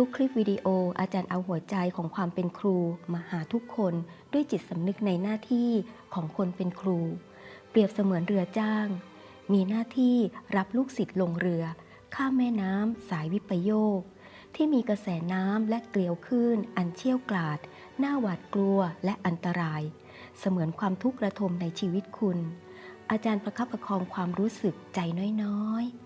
ทุกคลิปวิดีโออาจารย์เอาหัวใจของความเป็นครูมาหาทุกคนด้วยจิตสำนึกในหน้าที่ของคนเป็นครู เปรียบเสมือนเรือจ้าง มีหน้าที่รับลูกศิษย์ลงเรือ ข้ามแม่น้ำสายวิปโยค ที่มีกระแสน้ำและเกลียวคลื่นอันเชี่ยวกราดหน้าหวาดกลัวและอันตราย เสมือนความทุกข์ระทมในชีวิตคุณ อาจารย์ประคับประคองความรู้สึกใจน้อยๆ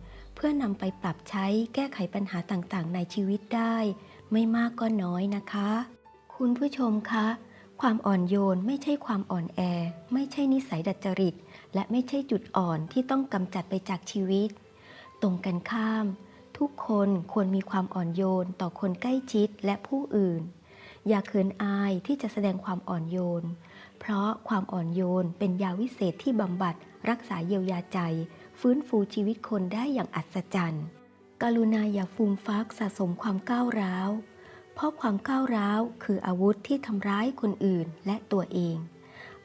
พื่อนำไปปรับใช้แก้ไขปัญหาต่างๆ ในชีวิตได้ ไม่มากก็น้อยนะคะ คุณผู้ชมคะ ความอ่อนโยนไม่ใช่ความอ่อนแอ ไม่ใช่นิสัยดัดจริต และไม่ใช่จุดอ่อนที่ต้องกำจัดไปจากชีวิต ตรงกันข้าม ทุกคนควรมีความอ่อนโยนต่อคนใกล้ชิดและผู้อื่น อย่าเขินอายที่จะแสดงความอ่อนโยน เพราะความอ่อนโยนเป็นยาวิเศษที่บำบัดรักษาเยียวยาใจ ฟื้นฟูชีวิตคนได้อย่างอัศจรรย์ กรุณาอย่าฟูมฟักสะสมความก้าวร้าว เพราะความก้าวร้าวคืออาวุธที่ทำร้ายคนอื่นและตัวเอง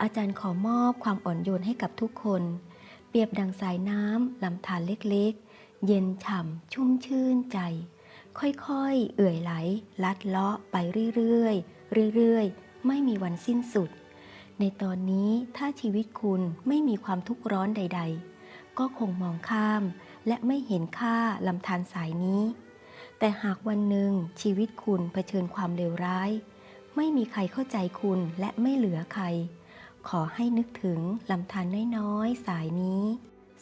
อาจารย์ขอมอบความอ่อนโยนให้กับทุกคน เปรียบดังสายน้ำลำธารเล็กๆ เย็นฉ่ำชุ่มชื่นใจ ค่อยๆ เอื่อยไหล ลัดเลาะไปเรื่อยๆ เรื่อยๆ ไม่มีวันสิ้นสุดในตอนนี้ถ้าชีวิตคุณไม่มีความทุกข์ร้อนใด ๆ ก็คงมองข้าม และไม่เห็นค่าลำธารสายนี้ แต่หากวันหนึ่งชีวิตคุณเผชิญความเลวร้าย ไม่มีใครเข้าใจคุณและไม่เหลือใคร ขอให้นึกถึงลำธารน้อยๆ สายนี้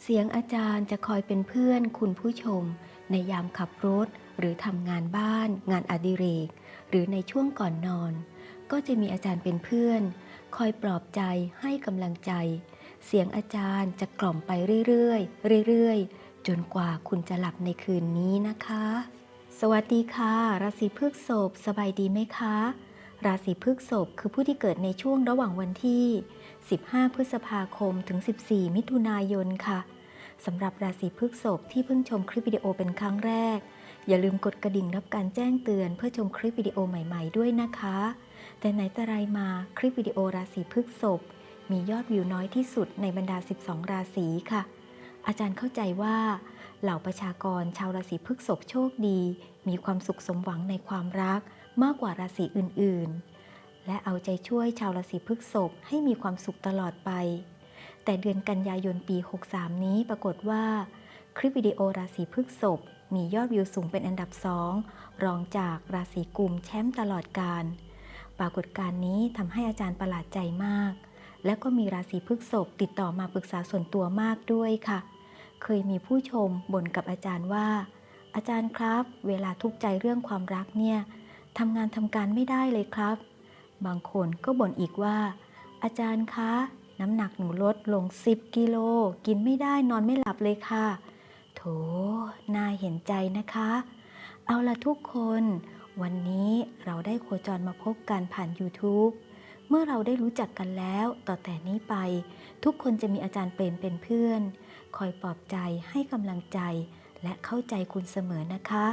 เสียงอาจารย์จะคอยเป็นเพื่อนคุณผู้ชม ในยามขับรถ หรือทำงานบ้าน งานอดิเรก หรือในช่วงก่อนนอน ก็จะมีอาจารย์เป็นเพื่อน คอยปลอบใจให้กำลังใจ เสียงอาจารย์จะกล่อมไปเรื่อยๆ เรื่อยๆ จนกว่าคุณจะหลับในคืนนี้นะคะ สวัสดีค่ะ ราศีพฤษภสบายดีไหมคะ ราศีพฤษภคือผู้ที่เกิดในช่วงระหว่างวันที่ 15 พฤษภาคมถึง 14 มิถุนายนค่ะสำหรับราศีพฤษภที่เพิ่งชมคลิปวิดีโอเป็นครั้งแรก อย่าลืมกดกระดิ่งรับการแจ้งเตือนเพื่อชมคลิปวิดีโอใหม่ ๆ ด้วยนะคะ แต่ไหนแต่ไรมาคลิปวิดีโอราศีพฤษภ มียอดวิวน้อยที่สุดในบรรดา 12 ราศีค่ะ อาจารย์เข้าใจว่าเหล่าประชากรชาวราศีพฤษภโชคดี มีความสุขสมหวังในความรักมากกว่าราศีอื่นๆ และเอาใจช่วยชาวราศีพฤษภให้มีความสุขตลอดไป แต่เดือนกันยายนปี 63 นี้ปรากฏว่า คลิปวิดีโอราศีพฤษภมียอดวิวสูงเป็นอันดับสองรองจากราศีกุมแชมป์ตลอดการ ปรากฏการณ์นี้ทำให้อาจารย์ประหลาดใจมาก และก็มีราศีพฤษภติดต่อมาปรึกษาส่วนตัวมากด้วยค่ะ เคยมีผู้ชมบ่นกับอาจารย์ว่า อาจารย์ครับ เวลาทุกข์ใจเรื่องความรักเนี่ยทำงานทำการไม่ได้เลยครับ บางคนก็บ่นอีกว่า อาจารย์คะ น้ำหนักหนูลดลง 10 กิโล กินไม่ได้นอนไม่หลับเลยค่ะ โถน่าเห็นใจนะคะ เอาละทุกคน วันนี้เราได้โคจรมาพบกันผ่าน YouTube เมื่อเราได้รู้จักกันแล้วต่อแต่นี้ไป ทุกคนจะมีอาจารย์เป็นเป็นเพื่อน คอยปลอบใจให้กำลังใจ และเข้าใจคุณเสมอนะคะ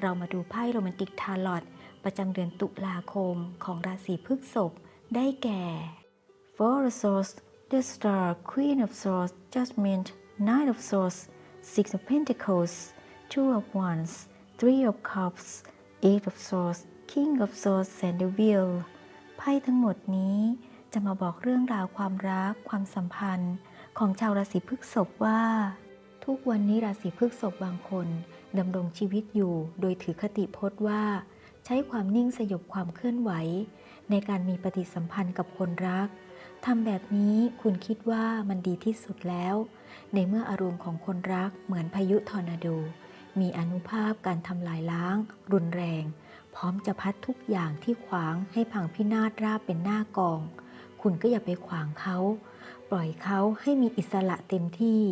เรามาดูไพ่โรแมนติกทาลอตประจำเดือนตุลาคมของราศีพฤษภได้แก่ Four of Swords the Star Queen of Swords Judgment Knight of Swords Six of Pentacles Two of Wands Three of Cups Eight of Swords King of Swords and the Wheel พ่ทั้งหมดนี้จะมาบอกเรื่องราวความรัก ความสัมพันธ์ ของชาวราศีพฤษภว่า ทุกวันนี้ราศีพฤษภบางคนดำรงชีวิตอยู่ โดยถือคติพจน์ว่า ใช้ความนิ่งสยบความเคลื่อนไหว ในการมีปฏิสัมพันธ์กับคนรักทำแบบนี้คุณคิดว่ามันดีที่สุดแล้ว ในเมื่ออารมณ์ของคนรักเหมือนพายุทอร์นาโด มีอนุภาพการทำลายล้าง รุนแรง พร้อมจะพัดทุกอย่างที่ขวางให้พังพินาศราบเป็นหน้ากอง คุณก็อย่าไปขวางเขา ปล่อยเขาให้มีอิสระเต็มที่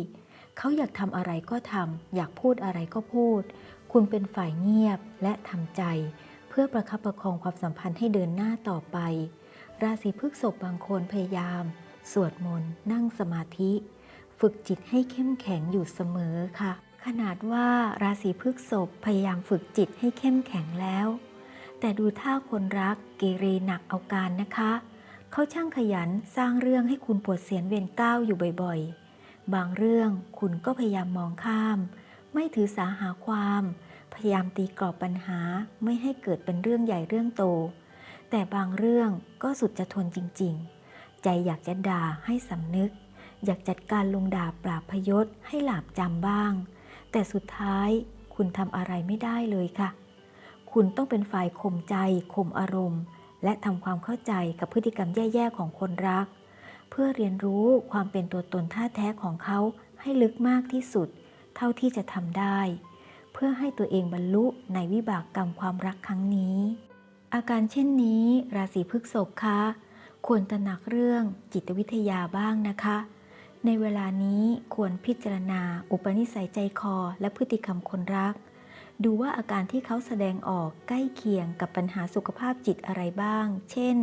เขาอยากทำอะไรก็ทำอยากพูดอะไรก็พูด คุณเป็นฝ่ายเงียบและทำใจ เพื่อประคับประคองความสัมพันธ์ให้เดินหน้าต่อไป ราศีพฤษภบางคนพยายาม สวดมนต์นั่งสมาธิ ฝึกจิตให้เข้มแข็งอยู่เสมอค่ะขนาดว่าราศีพฤษภพยายามฝึกจิตให้เข้มแข็งแล้ว แต่ดูท่าคนรักเกเรหนักเอาการนะคะ เขาช่างขยันสร้างเรื่องให้คุณปวดเสียนเวียนก้าวอยู่บ่อยๆ บางเรื่องคุณก็พยายามมองข้าม ไม่ถือสาหาความ พยายามตีกรอบปัญหาไม่ให้เกิดเป็นเรื่องใหญ่เรื่องโต แต่บางเรื่องก็สุดจะทนจริงๆ ใจอยากจะด่าให้สำนึก อยากจัดการลงดาปราบพยศให้หลาบจำบ้าง แต่สุดท้ายคุณทำอะไรไม่ได้เลยค่ะ คุณต้องเป็นฝ่ายข่มใจข่มอารมณ์ และทำความเข้าใจกับพฤติกรรมแย่ๆของคนรัก เพื่อเรียนรู้ความเป็นตัวตนท่าแท้ของเขาให้ลึกมากที่สุด เท่าที่จะทำได้ เพื่อให้ตัวเองบรรลุในวิบากกรรมความรักครั้งนี้ อาการเช่นนี้ ราศีพฤษภคะควรตระหนักเรื่องจิตวิทยาบ้างนะคะ ในเวลานี้ควรพิจารณา อุปนิสัยใจคอและพฤติกรรมคนรัก ดูว่าอาการที่เขาแสดงออกใกล้เคียงกับปัญหาสุขภาพจิตอะไรบ้าง เช่น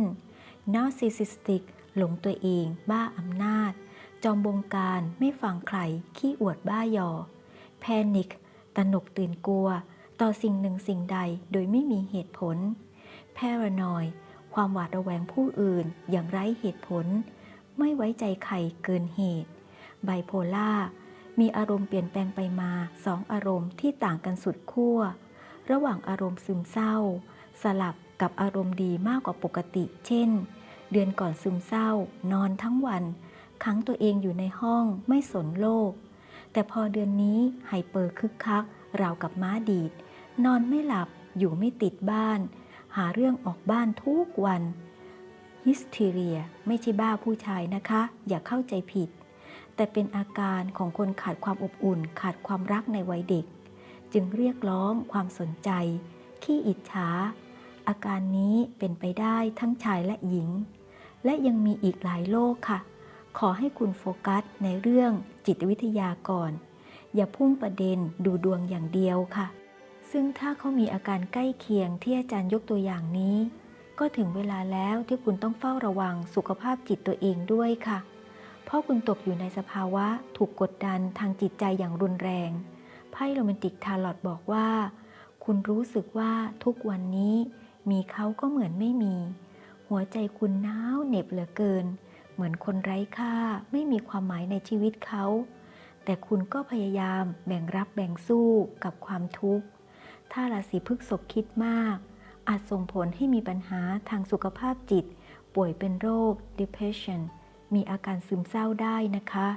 narcissistic หลงตัวเอง บ้าอำนาจ จอมบงการไม่ฟังใคร ขี้อวดบ้ายอ panic ตระหนกตื่นกลัว ต่อสิ่งหนึ่งสิ่งใดโดยไม่มีเหตุผล paranoid ความหวาดระแวงผู้อื่นอย่างไร้เหตุผล ไม่ไว้ใจใครเกินเหตุ ไบโพล่า มีอารมณ์เปลี่ยนแปลงไปมาสองอารมณ์ที่ต่างกันสุดขั้ว ระหว่างอารมณ์ซึมเศร้า สลับกับอารมณ์ดีมากกว่าปกติ เช่น เดือนก่อนซึมเศร้า นอนทั้งวันขังตัวเองอยู่ในห้องไม่สนโลก แต่พอเดือนนี้ไฮเปอร์คึกคักราวกับม้าดีด นอนไม่หลับอยู่ไม่ติดบ้าน หาเรื่องออกบ้านทุกวันฮิสเทเรีย ไม่ใช่บ้าผู้ชายนะคะ อย่าเข้าใจผิด แต่เป็นอาการของคนขาดความอบอุ่น ขาดความรักในวัยเด็ก จึงเรียกร้องความสนใจ ขี้อิจฉา อาการนี้เป็นไปได้ทั้งชายและหญิง และยังมีอีกหลายโรคค่ะ ขอให้คุณโฟกัสในเรื่องจิตวิทยาก่อน อย่าพุ่งประเด็นดูดวงอย่างเดียวค่ะ ซึ่งถ้าเขามีอาการใกล้เคียงที่อาจารย์ยกตัวอย่างนี้ ก็ถึงเวลาแล้วที่คุณต้องเฝ้าระวังสุขภาพจิตตัวเองด้วยค่ะ พราะคุณตกอยู่ในสภาวะถูกกดดันทางจิตใจอย่างรุนแรง ไพ่โรแมนติกทาร์ลอตบอกว่า คุณรู้สึกว่าทุกวันนี้ มีเขาก็เหมือนไม่มี หัวใจคุณหนาวเหน็บเหลือเกิน เหมือนคนไร้ค่าไม่มีความหมายในชีวิตเขา แต่คุณก็พยายามแบ่งรับแบ่งสู้กับความทุกข์ ถ้าราศีพฤษภคิดมาก อาจส่งผลให้มีปัญหาทางสุขภาพจิต ป่วยเป็นโรค depression มีอาการซึมเศร้าได้นะคะ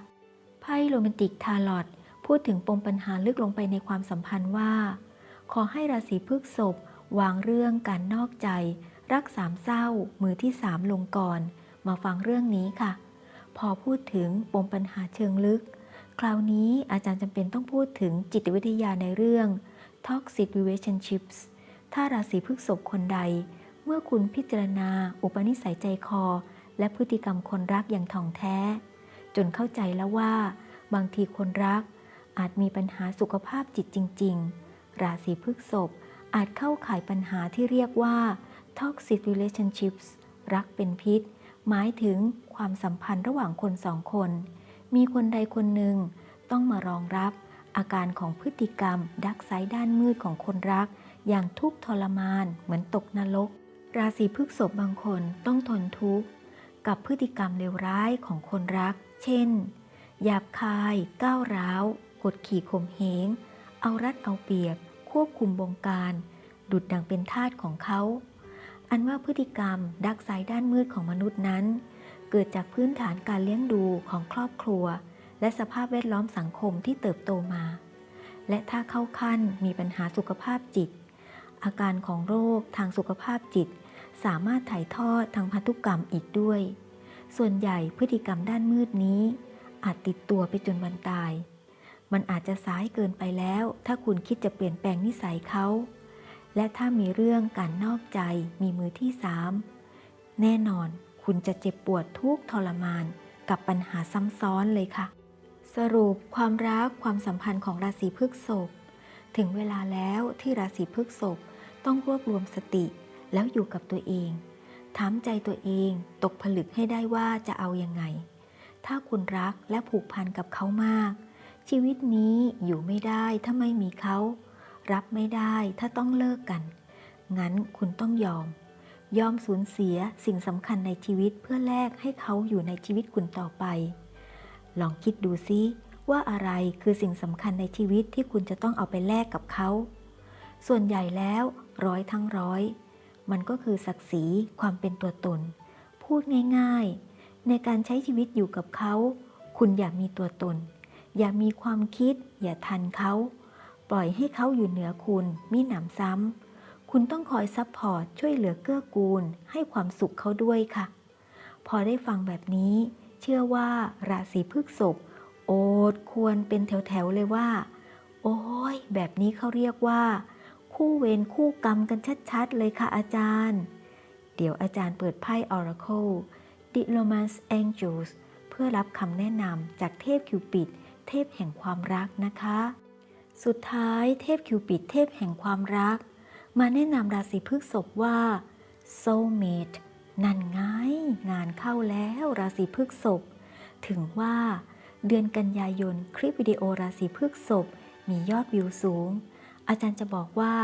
ไพ่โรแมนติกทาร์ลอตพูดถึงปมปัญหาลึกลงไปในความสัมพันธ์ว่า ขอให้ราศีพฤษภวางเรื่องการนอกใจ รักสามเศร้า มือที่สามลงก่อน มาฟังเรื่องนี้ค่ะ พอพูดถึงปมปัญหาเชิงลึก คราวนี้อาจารย์จำเป็นต้องพูดถึงจิตวิทยาในเรื่อง toxic relationships ถ้าราศีพฤษภคนใด เมื่อคุณพิจารณาอุปนิสัยใจคอ และพฤติกรรมคนรักอย่างถ่องแท้ จนเข้าใจแล้วว่า บางทีคนรัก อาจมีปัญหาสุขภาพจิตจริง ๆ ราศีพฤษภอาจเข้าข่ายปัญหาที่เรียกว่า toxic relationships รักเป็นพิษ หมายถึงความสัมพันธ์ระหว่างคนสองคน มีคนใดคนหนึ่ง ต้องมารองรับ อาการของพฤติกรรม ดักไซด์ด้านมืดของคนรัก อย่างทุกข์ทรมานเหมือนตกนรกราศีพฤษภบางคนต้องทนทุกข์ กับพฤติกรรมเลวร้ายของคนรัก เช่น หยาบคาย ก้าวร้าว กดขี่ข่มเหง เอารัดเอาเปรียบ ควบคุมบงการ ดุดดังเป็นทาสของเขา อันว่าพฤติกรรมดักไซด้านมืดของมนุษย์นั้น เกิดจากพื้นฐานการเลี้ยงดูของครอบครัว และสภาพแวดล้อมสังคมที่เติบโตมา และถ้าเข้าขั้นมีปัญหาสุขภาพจิต อาการของโรคทางสุขภาพจิต สามารถถ่ายทอดทางพันธุกรรมอีกด้วย ส่วนใหญ่พฤติกรรมด้านมืดนี้ อาจติดตัวไปจนวันตาย มันอาจจะสายเกินไปแล้ว ถ้าคุณคิดจะเปลี่ยนแปลงนิสัยเขา และถ้ามีเรื่องการนอกใจมีมือที่สามแน่นอนคุณจะเจ็บปวดทุกข์ทรมานกับปัญหาซ้ำซ้อนเลยค่ะ สรุปความรักความสัมพันธ์ของราศีพฤษภถึงเวลาแล้วที่ราศีพฤษภต้องรวบรวมสติ แล้วอยู่กับตัวเอง ถามใจตัวเองตกผลึกให้ได้ว่าจะเอายังไง ถ้าคุณรักและผูกพันกับเขามาก ชีวิตนี้อยู่ไม่ได้ถ้าไม่มีเขา รับไม่ได้ถ้าต้องเลิกกัน งั้นคุณต้องยอม ยอมสูญเสียสิ่งสำคัญในชีวิตเพื่อแลกให้เขาอยู่ในชีวิตคุณต่อไป ลองคิดดูซิว่าอะไรคือสิ่งสำคัญในชีวิตที่คุณจะต้องเอาไปแลกกับเขา ส่วนใหญ่แล้วร้อยทั้งร้อย มันก็คือศักดิ์ศรีความเป็นตัวตน พูดง่ายๆ ในการใช้ชีวิตอยู่กับเขา คุณอย่ามีตัวตน อย่ามีความคิด อย่าทันเขา ปล่อยให้เขาอยู่เหนือคุณมิหนำซ้ำ คุณต้องคอยซัพพอร์ตช่วยเหลือเกื้อกูล ให้ความสุขเขาด้วยค่ะ พอได้ฟังแบบนี้ เชื่อว่าราศีพฤษภโอดควรเป็นแถวๆเลยว่า โอ้ยแบบนี้เขาเรียกว่า คู่เวรคู่กรรมกันชัดๆ เลยค่ะอาจารย์ เดี๋ยวอาจารย์เปิดไพ่ Oracle The Romance Angels เพื่อรับคำแนะนำจากเทพคิวปิด เทพแห่งความรักนะคะ สุดท้ายเทพคิวปิด เทพแห่งความรัก มาแนะนำราศีพฤษภว่า soulmate นั่นไง งานเข้าแล้วราศีพฤษภถึงว่า เดือนกันยายนคลิปวิดีโอราศีพฤษภมียอดวิวสูง อาจารย์จะบอกว่า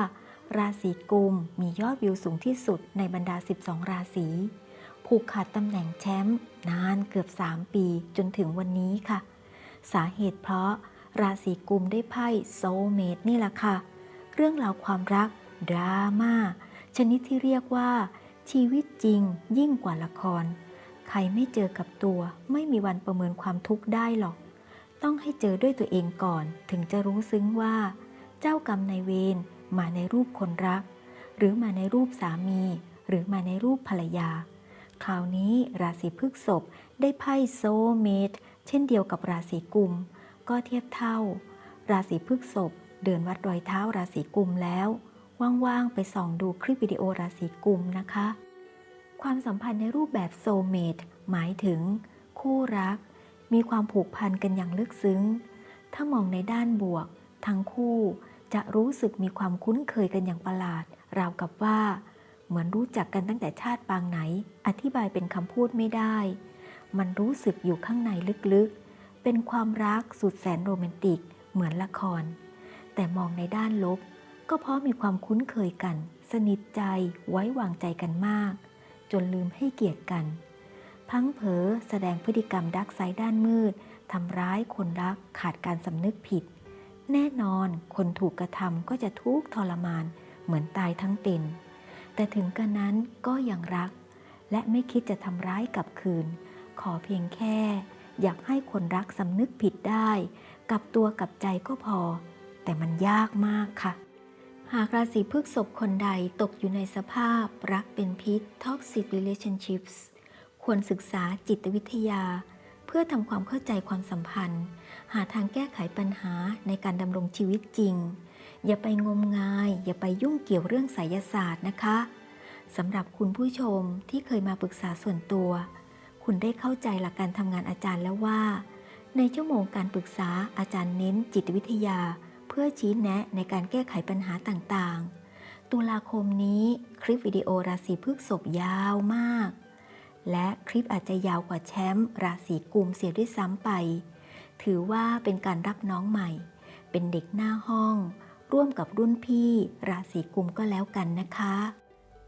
ราศีกุมมียอดวิวสูงที่สุดในบรรดา 12 ราศีผูกขาดตำแหน่งแชมป์นานเกือบ 3 ปีจนถึงวันนี้ค่ะ สาเหตุเพราะราศีกุมได้ไพ่โซเมตนี่แหละค่ะ เรื่องราวความรักดราม่าชนิดที่เรียกว่า ชีวิตจริงยิ่งกว่าละคร ใครไม่เจอกับตัว ไม่มีวันประเมินความทุกข์ได้หรอก ต้องให้เจอด้วยตัวเองก่อน ถึงจะรู้ซึ้งว่า เจ้ากรรมนายเวรมาในรูปคนรัก หรือมาในรูปสามี หรือมาในรูปภรรยา คราวนี้ราศีพฤษภได้ไพ่โซเมตเช่นเดียวกับราศีกุม ก็เทียบเท่า ราศีพฤษภเดินวัดรอยเท้าราศีกุมแล้ว ว่างๆไปส่องดูคลิปวิดีโอราศีกุมนะคะ ความสัมพันธ์ในรูปแบบโซเมตหมายถึง คู่รัก มีความผูกพันกันอย่างลึกซึ้ง ถ้ามองในด้านบวก ทั้งคู่ จะรู้สึกมีความคุ้นเคยกันอย่างประหลาด ราวกับว่า เหมือนรู้จักกันตั้งแต่ชาติปางไหน อธิบายเป็นคำพูดไม่ได้ มันรู้สึกอยู่ข้างในลึกๆ เป็นความรักสุดแสนโรแมนติก เหมือนละคร แต่มองในด้านลบ ก็เพราะมีความคุ้นเคยกัน สนิทใจไว้วางใจกันมาก จนลืมให้เกียรติกัน พังเผลอแสดงพฤติกรรมดักไซด้านมืดทำร้ายคนรักขาดการสำนึกผิด แน่นอนคนถูกกระทำก็จะทุกข์ทรมานเหมือนตายทั้งเป็น แต่ถึงกระนั้นก็ยังรัก และไม่คิดจะทำร้ายกลับคืน ขอเพียงแค่ อยากให้คนรักสำนึกผิดได้ กับตัวกับใจก็พอ แต่มันยากมากค่ะ หากราศีพฤษภคนใดตกอยู่ในสภาพรักเป็นพิษ toxic relationships ควรศึกษาจิตวิทยา เพื่อทำความเข้าใจความสัมพันธ์ หาทางแก้ไขปัญหาในการดำรงชีวิตจริง อย่าไปงมงาย อย่าไปยุ่งเกี่ยวเรื่องไสยศาสตร์นะคะสำหรับคุณผู้ชมที่เคยมาปรึกษาส่วนตัว คุณได้เข้าใจหลักการทำงานอาจารย์แล้วว่า ในชั่วโมงการปรึกษาอาจารย์เน้นจิตวิทยา เพื่อชี้แนะในการแก้ไขปัญหาต่างๆ ตุลาคมนี้คลิปวิดีโอราศีพฤษภยาวมาก และคลิปอาจจะยาวกว่าแชมป์ราศีกุมเสียด้วยซ้ำไป ถือว่าเป็นการรับน้องใหม่ เป็นเด็กหน้าห้อง ร่วมกับรุ่นพี่ราศีกุมก็แล้วกันนะคะ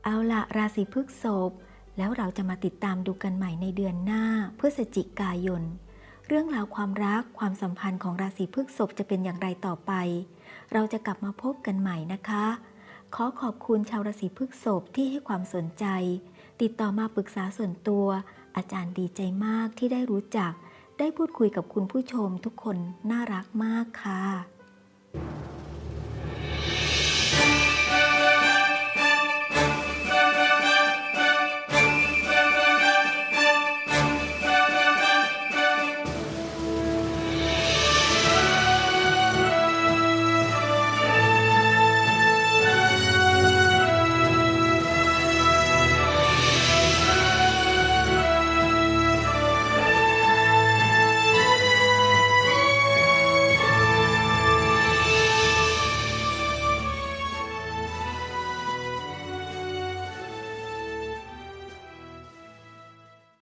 เอาละราศีพฤษภแล้วเราจะมาติดตามดูกันใหม่ในเดือนหน้าพฤศจิกายน เรื่องราวความรักความสัมพันธ์ของราศีพฤษภจะเป็นอย่างไรต่อไป เราจะกลับมาพบกันใหม่นะคะ ขอขอบคุณชาวราศีพฤษภที่ให้ความสนใจ ติดต่อมาปรึกษาส่วนตัว อาจารย์ดีใจมากที่ได้รู้จัก ได้พูดคุยกับคุณผู้ชมทุกคนน่ารักมากค่ะ